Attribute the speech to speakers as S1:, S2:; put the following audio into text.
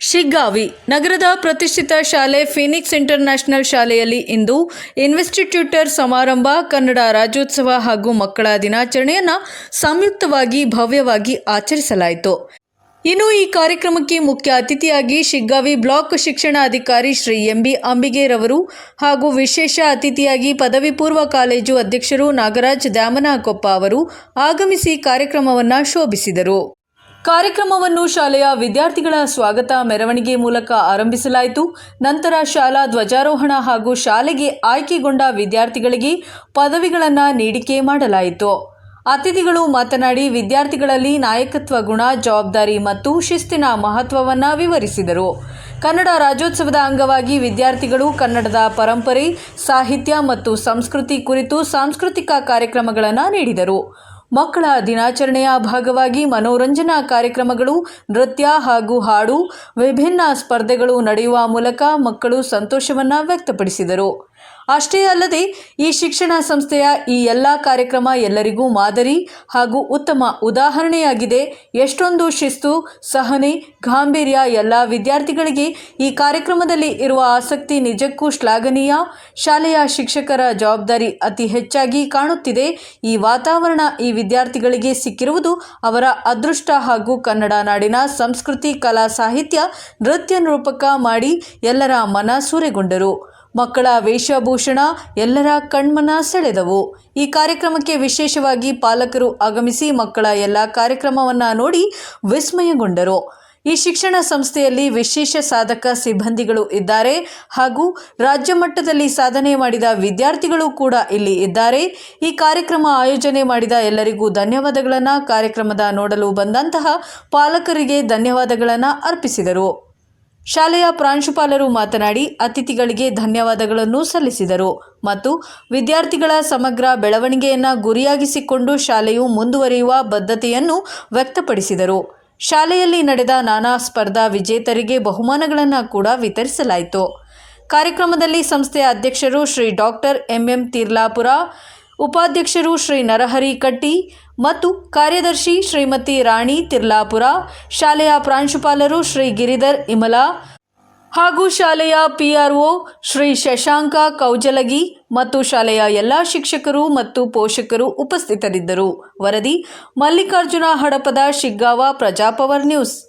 S1: ಶಿಗ್ಗಾವಿ ನಗರದ ಪ್ರತಿಷ್ಠಿತ ಶಾಲೆ ಫಿನಿಕ್ಸ್ ಇಂಟರ್ನ್ಯಾಷನಲ್ ಶಾಲೆಯಲ್ಲಿ ಇಂದು ಇನ್ವೆಸ್ಟಿಟ್ಯೂಟರ್ ಸಮಾರಂಭ, ಕನ್ನಡ ರಾಜ್ಯೋತ್ಸವ ಹಾಗೂ ಮಕ್ಕಳ ದಿನಾಚರಣೆಯನ್ನು ಸಂಯುಕ್ತವಾಗಿ ಭವ್ಯವಾಗಿ ಆಚರಿಸಲಾಯಿತು. ಇನ್ನು ಈ ಕಾರ್ಯಕ್ರಮಕ್ಕೆ ಮುಖ್ಯ ಅತಿಥಿಯಾಗಿ ಶಿಗ್ಗಾವಿ ಬ್ಲಾಕ್ ಶಿಕ್ಷಣಾಧಿಕಾರಿ ಶ್ರೀ ಎಂಬಿ ಅಂಬಿಗೇರವರು ಹಾಗೂ ವಿಶೇಷ ಅತಿಥಿಯಾಗಿ ಪದವಿ ಪೂರ್ವ ಕಾಲೇಜು ಅಧ್ಯಕ್ಷರು ನಾಗರಾಜ್ ದ್ಯಾಮನಕೊಪ್ಪ ಅವರು ಆಗಮಿಸಿ ಕಾರ್ಯಕ್ರಮವನ್ನು ಶೋಭಿಸಿದರು. ಕಾರ್ಯಕ್ರಮವನ್ನು ಶಾಲೆಯ ವಿದ್ಯಾರ್ಥಿಗಳ ಸ್ವಾಗತ ಮೆರವಣಿಗೆ ಮೂಲಕ ಆರಂಭಿಸಲಾಯಿತು. ನಂತರ ಶಾಲಾ ಧ್ವಜಾರೋಹಣ ಹಾಗೂ ಶಾಲೆಗೆ ಆಯ್ಕೆಗೊಂಡ ವಿದ್ಯಾರ್ಥಿಗಳಿಗೆ ಪದವಿಗಳನ್ನು ನೀಡಿಕೆ ಮಾಡಲಾಯಿತು. ಅತಿಥಿಗಳು ಮಾತನಾಡಿ, ವಿದ್ಯಾರ್ಥಿಗಳಲ್ಲಿ ನಾಯಕತ್ವ ಗುಣ, ಜವಾಬ್ದಾರಿ ಮತ್ತು ಶಿಸ್ತಿನ ಮಹತ್ವವನ್ನು ವಿವರಿಸಿದರು. ಕನ್ನಡ ರಾಜ್ಯೋತ್ಸವದ ಅಂಗವಾಗಿ ವಿದ್ಯಾರ್ಥಿಗಳು ಕನ್ನಡದ ಪರಂಪರೆ, ಸಾಹಿತ್ಯ ಮತ್ತು ಸಂಸ್ಕೃತಿ ಕುರಿತು ಸಾಂಸ್ಕೃತಿಕ ಕಾರ್ಯಕ್ರಮಗಳನ್ನು ನೀಡಿದರು. ಮಕ್ಕಳ ದಿನಾಚರಣೆಯ ಭಾಗವಾಗಿ ಮನೋರಂಜನಾ ಕಾರ್ಯಕ್ರಮಗಳು, ನೃತ್ಯ ಹಾಗೂ ಹಾಡು, ವಿಭಿನ್ನ ಸ್ಪರ್ಧೆಗಳು ನಡೆಯುವ ಮೂಲಕ ಮಕ್ಕಳು ಸಂತೋಷವನ್ನು ವ್ಯಕ್ತಪಡಿಸಿದರು. ಅಷ್ಟೇ ಅಲ್ಲದೆ ಈ ಶಿಕ್ಷಣ ಸಂಸ್ಥೆಯ ಈ ಎಲ್ಲ ಕಾರ್ಯಕ್ರಮ ಎಲ್ಲರಿಗೂ ಮಾದರಿ ಹಾಗೂ ಉತ್ತಮ ಉದಾಹರಣೆಯಾಗಿದೆ. ಎಷ್ಟೊಂದು ಶಿಸ್ತು, ಸಹನೆ, ಗಾಂಭೀರ್ಯ ಎಲ್ಲ ವಿದ್ಯಾರ್ಥಿಗಳಿಗೆ ಈ ಕಾರ್ಯಕ್ರಮದಲ್ಲಿ ಇರುವ ಆಸಕ್ತಿ ನಿಜಕ್ಕೂ ಶ್ಲಾಘನೀಯ. ಶಾಲೆಯ ಶಿಕ್ಷಕರ ಜವಾಬ್ದಾರಿ ಅತಿ ಹೆಚ್ಚಾಗಿ ಕಾಣುತ್ತಿದೆ. ಈ ವಾತಾವರಣ ಈ ವಿದ್ಯಾರ್ಥಿಗಳಿಗೆ ಸಿಕ್ಕಿರುವುದು ಅವರ ಅದೃಷ್ಟ ಹಾಗೂ ಕನ್ನಡ ನಾಡಿನ ಸಂಸ್ಕೃತಿ, ಕಲಾ ಸಾಹಿತ್ಯ, ನೃತ್ಯ ನಿರೂಪಕ ಮಾಡಿ ಎಲ್ಲರ ಮನ ಸೂರೆಗೊಂಡರು. ಮಕ್ಕಳ ವೇಷಭೂಷಣ ಎಲ್ಲರ ಕಣ್ಮನ ಸೆಳೆದವು. ಈ ಕಾರ್ಯಕ್ರಮಕ್ಕೆ ವಿಶೇಷವಾಗಿ ಪಾಲಕರು ಆಗಮಿಸಿ ಮಕ್ಕಳ ಎಲ್ಲ ಕಾರ್ಯಕ್ರಮವನ್ನು ನೋಡಿ ವಿಸ್ಮಯಗೊಂಡರು. ಈ ಶಿಕ್ಷಣ ಸಂಸ್ಥೆಯಲ್ಲಿ ವಿಶೇಷ ಸಾಧಕ ಸಿಬ್ಬಂದಿಗಳು ಇದ್ದಾರೆ ಹಾಗೂ ರಾಜ್ಯ ಮಟ್ಟದಲ್ಲಿ ಸಾಧನೆ ಮಾಡಿದ ವಿದ್ಯಾರ್ಥಿಗಳು ಕೂಡ ಇಲ್ಲಿ ಇದ್ದಾರೆ. ಈ ಕಾರ್ಯಕ್ರಮ ಆಯೋಜನೆ ಮಾಡಿದ ಎಲ್ಲರಿಗೂ ಧನ್ಯವಾದಗಳನ್ನು ಕಾರ್ಯಕ್ರಮದ ನೋಡಲು ಬಂದಂತಹ ಪಾಲಕರಿಗೆ ಧನ್ಯವಾದಗಳನ್ನು ಅರ್ಪಿಸಿದರು. ಶಾಲೆಯ ಪ್ರಾಂಶುಪಾಲರು ಮಾತನಾಡಿ, ಅತಿಥಿಗಳಿಗೆ ಧನ್ಯವಾದಗಳನ್ನು ಸಲ್ಲಿಸಿದರು ಮತ್ತು ವಿದ್ಯಾರ್ಥಿಗಳ ಸಮಗ್ರ ಬೆಳವಣಿಗೆಯನ್ನು ಗುರಿಯಾಗಿಸಿಕೊಂಡು ಶಾಲೆಯು ಮುಂದುವರಿಯುವ ಬದ್ಧತೆಯನ್ನು ವ್ಯಕ್ತಪಡಿಸಿದರು. ಶಾಲೆಯಲ್ಲಿ ನಡೆದ ನಾನಾ ಸ್ಪರ್ಧಾ ವಿಜೇತರಿಗೆ ಬಹುಮಾನಗಳನ್ನು ಕೂಡ ವಿತರಿಸಲಾಯಿತು. ಕಾರ್ಯಕ್ರಮದಲ್ಲಿ ಸಂಸ್ಥೆಯ ಅಧ್ಯಕ್ಷರು ಶ್ರೀ ಡಾಕ್ಟರ್ ಎಂಎಂ ತೀರ್ಲಾಪುರ ಉಪಾಧ್ಯಕ್ಷರು ಶ್ರೀ ನರಹರಿ ಕಟ್ಟಿ ಮತ್ತು ಕಾರ್ಯದರ್ಶಿ ಶ್ರೀಮತಿ ರಾಣಿ ತಿರ್ಲಾಪುರ, ಶಾಲೆಯ ಪ್ರಾಂಶುಪಾಲರು ಶ್ರೀ ಗಿರಿಧರ್ ಇಮಲಾ ಹಾಗೂ ಶಾಲೆಯ ಪಿಆರ್ಒ ಶ್ರೀ ಶಶಾಂಕ ಕೌಜಲಗಿ ಮತ್ತು ಶಾಲೆಯ ಎಲ್ಲ ಶಿಕ್ಷಕರು ಮತ್ತು ಪೋಷಕರು ಉಪಸ್ಥಿತರಿದ್ದರು. ವರದಿ ಮಲ್ಲಿಕಾರ್ಜುನ ಹಡಪದ ಶಿಗ್ಗಾವ, ಪ್ರಜಾಪವರ್ ನ್ಯೂಸ್.